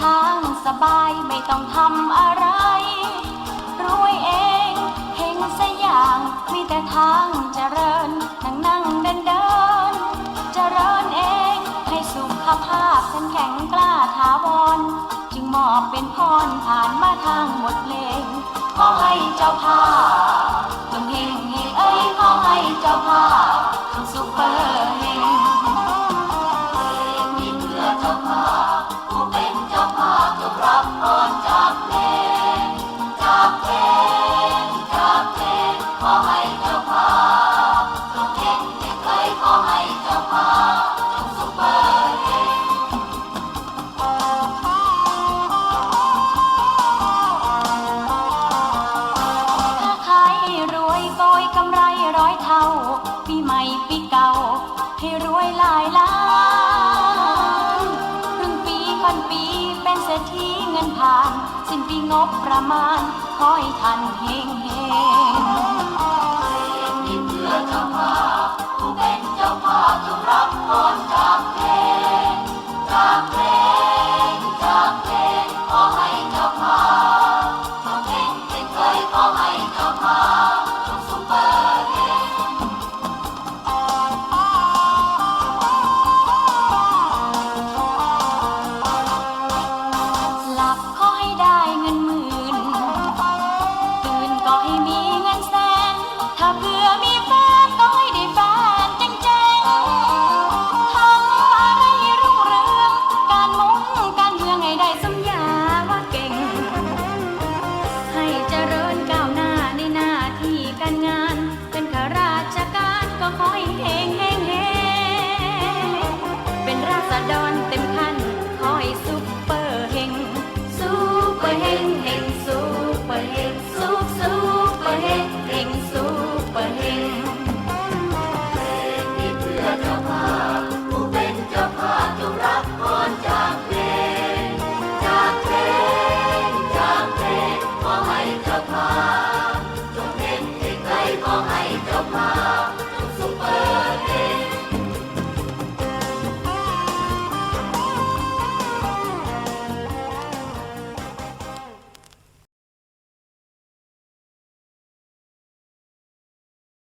ทางสบายไม่ต้องทำอะไร รวยเองเห็นสอย่าง มีแต่ทางเจริญ นั่งนั่งเดินเดินเจริญเอง ให้สุขภาพเข้มแข็งกล้าถาวร จึงมอบเป็นพรผ่านมาทางหมดเลงขอให้เจ้าภาพ ยโกยกำไรร้อยเท่า ปีใหม่ปีเก่า ให้รวยหลายล้านครึ่งปีค่อนปีเป็นเศรษฐีเงินผ่าน สิ้นปีงบประมาณ ขอให้ทันเฮงเฮง อกให้มีเงินแสน ถ้าเพื่อมีแฟนต้ให้ได้แฟนจังจัทำอะไรรุ่งเรือง การมงการเมืองให้ดสมญาว่าเก่ง ให้เจริญก้าวหน้าในนาทีการงาน เป็นข้าราชการก็ขอให้เฮงเฮงเฮงเป็นราษฎร rock boy.